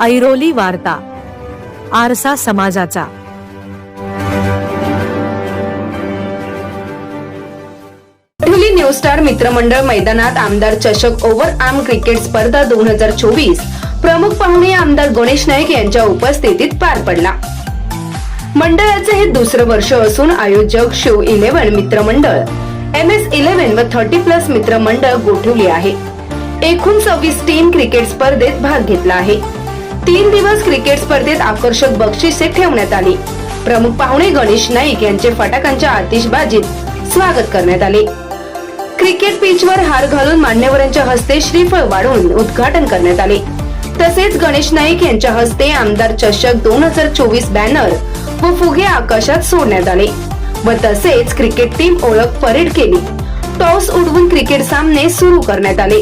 ऐरोली वार्ता आरसा समाजाचा. ढोली न्यू स्टार मित्रमंडळ मैदानात आमदार चषक ओव्हर आर्म क्रिकेट स्पर्धा दोन हजार चोवीस. प्रमुख पाहुणे आमदार गणेश नाईक यांच्या उपस्थितीत पार पडला. मंडळाचे हे दुसरं वर्ष असून आयोजक शिव इलेव्हन मित्रमंडळ एम एस इलेव्हन व थर्टी प्लस मित्रमंडळ गोठवली आहे. एकूण सव्वीस टीम क्रिकेट स्पर्धेत भाग घेतला आहे. तीन दिवस क्रिकेट स्पर्धेत आकर्षक बक्षिसे ठेवण्यात आली. प्रमुख पाहुणे गणेश नाईक यांचे फटाकांच्या आतिषबाजीत स्वागत करण्यात आले. क्रिकेट पिचवर हार घालून मान्यवरांच्या हस्ते श्रीफळ वाढून उद्घाटन करण्यात आले. तसेच गणेश नाईक यांच्या हस्ते आमदार चषक दोन हजार चोवीस बॅनर व फुगे आकाशात सोडण्यात आले व तसेच क्रिकेट टीम ओळख परेड केली. टॉस उडवून क्रिकेट सामने सुरू करण्यात आले.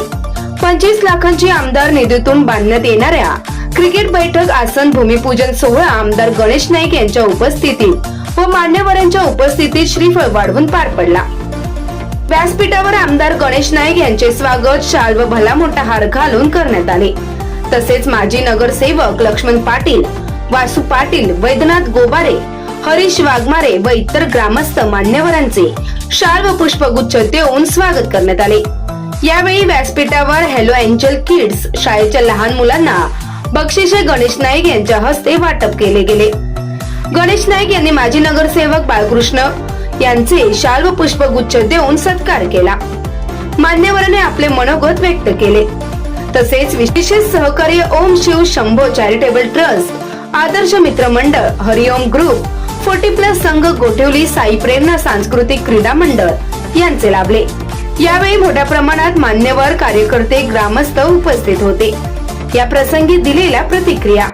पंचवीस लाखांची आमदार निधीतून बांधण्यात येणाऱ्या क्रिकेट बैठक आसन भूमिपूजन सोहळा आमदार गणेश नाईक यांच्या उपस्थितीत व मान्यवरांच्या उपस्थितीत श्रीफळ वाढवून पार पडला. व्यासपीठावर आमदार गणेश नाईक यांचे स्वागत शाल व भला मोठा हार घालून करण्यात आले. तसेच माजी नगरसेवक लक्ष्मण पाटील वासू पाटील वैद्यनाथ गोबारे हरीश वाघमारे व इतर ग्रामस्थ मान्यवरांचे शाल व पुष्पगुच्छ देऊन स्वागत करण्यात आले. यावेळी व्यासपीठावर हॅलो एंजल किड्स शाळेच्या लहान मुलांना बक्षिसे गणेश नाईक यांच्या हस्ते वाटप केले गेले. गणेश नाईक यांनी माजी नगरसेवक बाळकृष्ण यांचे शाल व पुष्पगुच्छ देऊन सत्कार केला. मान्यवराने आपले मनोगत व्यक्त केले. तसेच विशेष सहकार्य ओम शिव शंभो चॅरिटेबल ट्रस्ट आदर्श मित्र मंडळ हरिओम ग्रुप फोर्टी प्लस संघ गोठवली साई प्रेरणा सांस्कृतिक क्रीडा मंडळ यांचे लाभले. यावेळी मोठ्या प्रमाणात मान्यवर कार्यकर्ते ग्रामस्थ उपस्थित होते. या प्रसंगी दिलेल्या प्रतिक्रिया.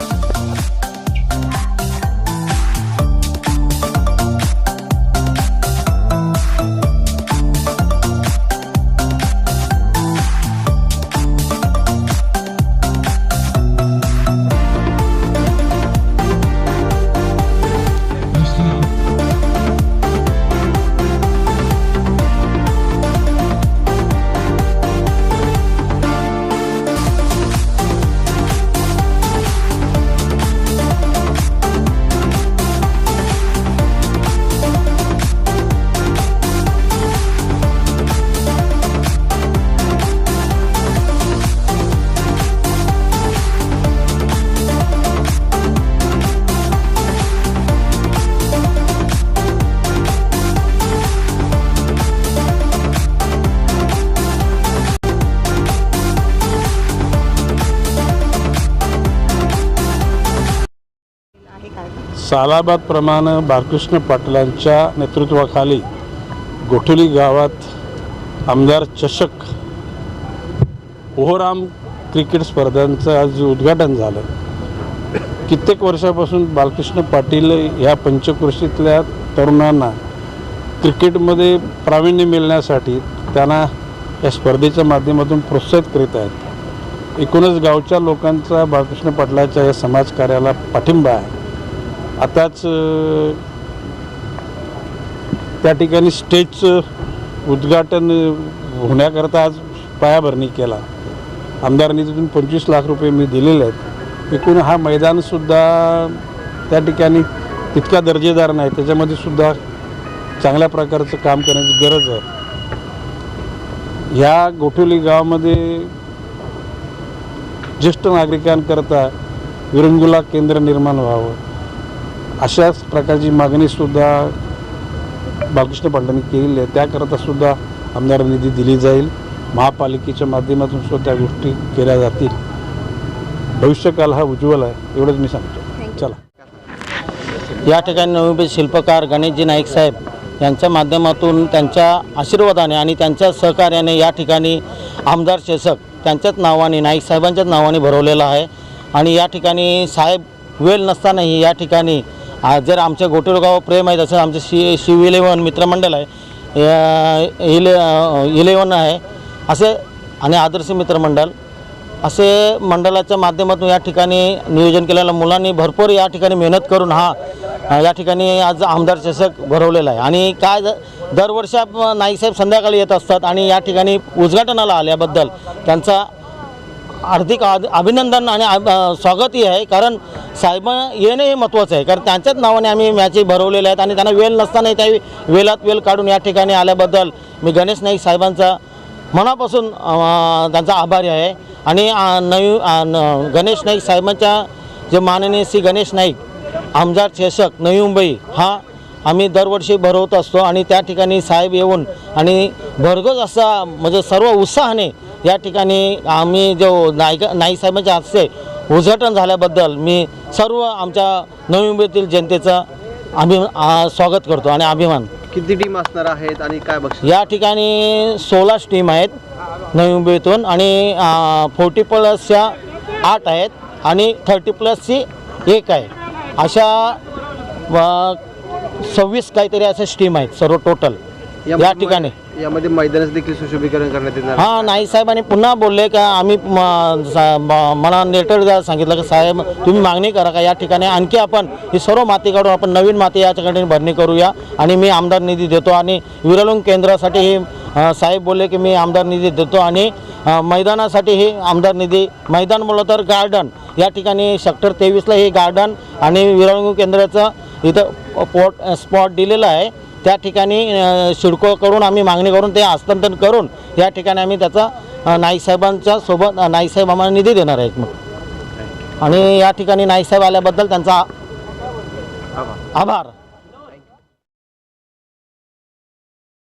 सालाबादप्रमाणे बाळकृष्ण पाटलांच्या नेतृत्वाखाली गोठुली गावात आमदार चषक ओहोराम क्रिकेट स्पर्धांचं आज उद्घाटन झालं. कित्येक वर्षापासून बालकृष्ण पाटील ह्या पंचकृषीतल्या तरुणांना क्रिकेटमध्ये प्रावीण्य मिळण्यासाठी त्यांना या स्पर्धेच्या माध्यमातून प्रोत्साहित करीत आहेत. एकूणच गावच्या लोकांचा बाळकृष्ण पाटलाच्या या समाजकार्याला पाठिंबा आहे. आताच त्या ठिकाणी स्टेजचं उद्घाटन होण्याकरता आज पायाभरणी केला. आमदारांनी तिथून पंचवीस लाख रुपये मी दिलेले आहेत. एकूण हा मैदानसुद्धा त्या ठिकाणी तितका दर्जेदार नाही. त्याच्यामध्ये सुद्धा चांगल्या प्रकारचं काम करण्याची गरज आहे. ह्या गोठोली गावामध्ये ज्येष्ठ नागरिकांकरता विरंगुला केंद्र निर्माण व्हावं. अशाच प्रकारची मागणीसुद्धा बालकृष्ण पाटलांनी केलेली आहे. त्याकरता सुद्धा आमदार निधी दिली जाईल. महापालिकेच्या माध्यमातून सुद्धा त्या गोष्टी केल्या जातील. भविष्यकाल हा उज्ज्वल आहे एवढंच मी सांगतो. चला. या ठिकाणी नवोदित शिल्पकार गणेशजी नाईक साहेब यांच्या माध्यमातून त्यांच्या आशीर्वादाने आणि त्यांच्या सहकार्याने या ठिकाणी आमदार शेषक त्यांच्याच नावाने नाईक साहेबांच्याच नावाने भरवलेलं आहे. आणि या ठिकाणी साहेब वेळ नसतानाही या ठिकाणी आज जर आमच्या गोटेगाव प्रेम आहे तसं आमचं शि शिव इलेवन मित्रमंडळ आहे या- इले इलेवन आहे असे आणि आदर्श मित्रमंडळ असे मंडळाच्या माध्यमातून या ठिकाणी नियोजन केलेलं मुलांनी भरपूर या ठिकाणी मेहनत करून हा या ठिकाणी आज आमदार चषक भरवलेला आहे. आणि काय दरवर्षा दरवर्षी नाईकसाहेब संध्याकाळी येत असतात आणि या ठिकाणी उद्घाटनाला आल्याबद्दल त्यांचा हार्दिक अभिनंदन आणि स्वागतही आहे. कारण साहेब येणं हे महत्त्वाचं आहे. कारण त्यांच्याच नावाने आम्ही मॅची भरवलेल्या आहेत आणि त्यांना वेळ नसतानाही त्या वेळात वेळ काढून या ठिकाणी आल्याबद्दल मी गणेश नाईक साहेबांचा मनापासून त्यांचा आभारी आहे. आणि नवी न- गणेश नाईक साहेबांच्या जे माननीय श्री गणेश नाईक आमदार शेषक नवी मुंबई हा आम्ही दरवर्षी भरवत असतो आणि त्या ठिकाणी साहेब येऊन आणि भरघोस असा म्हणजे सर्व उत्साहाने या ठिकाणी आम्ही जो नाईक नाईक साहेबांच्या हस्ते उद्घाटन झाल्याबद्दल मी सर्व आमच्या नवी मुंबईतील जनतेचं अभि आ, स्वागत करतो आणि अभिमान. किती टीम असणार आहेत आणि काय बक्षीस? या ठिकाणी सोळा टीम आहेत नवी मुंबईतून आणि फोर्टी प्लसच्या आठ आहेत आणि थर्टी प्लसची एक आहे. अशा सव्वीस काहीतरी अशा स्टीम आहेत सर्व टोटल या ठिकाणी. यामध्ये मैदानाचं देखील सुशोभीकरण करण्यात येणार. हां नाही साहेबांनी पुन्हा बोलले का आम्ही म- सा- म- मला द्या सांगितलं की साहेब तुम्ही मागणी करा का या ठिकाणी आणखी आपण ही सर्व माती काढून आपण नवीन माती या ठिकाणी भरणी करूया. आणि मी आमदार निधी देतो आणि विरळून केंद्रासाठी हे अ, साहेब बोलले की मी आमदार निधी देतो आणि अ, मैदानासाठी हे आमदार निधी मैदान बोललं तर गार्डन या ठिकाणी सेक्टर तेवीसला हे गार्डन आणि विरळून केंद्राचं इथं पोट स्पॉट दिलेलं आहे. त्या ठिकाणी अ, सिडकोकडून आम्ही मागणी करून ते हस्तांतरण करून या ठिकाणी आम्ही त्याचा नाईकसाहेबांच्या सोबत नाईकसाहेब आम्हाला निधी देणार आहेत मग. आणि या ठिकाणी नाईकसाहेब आल्याबद्दल त्यांचा. आभार.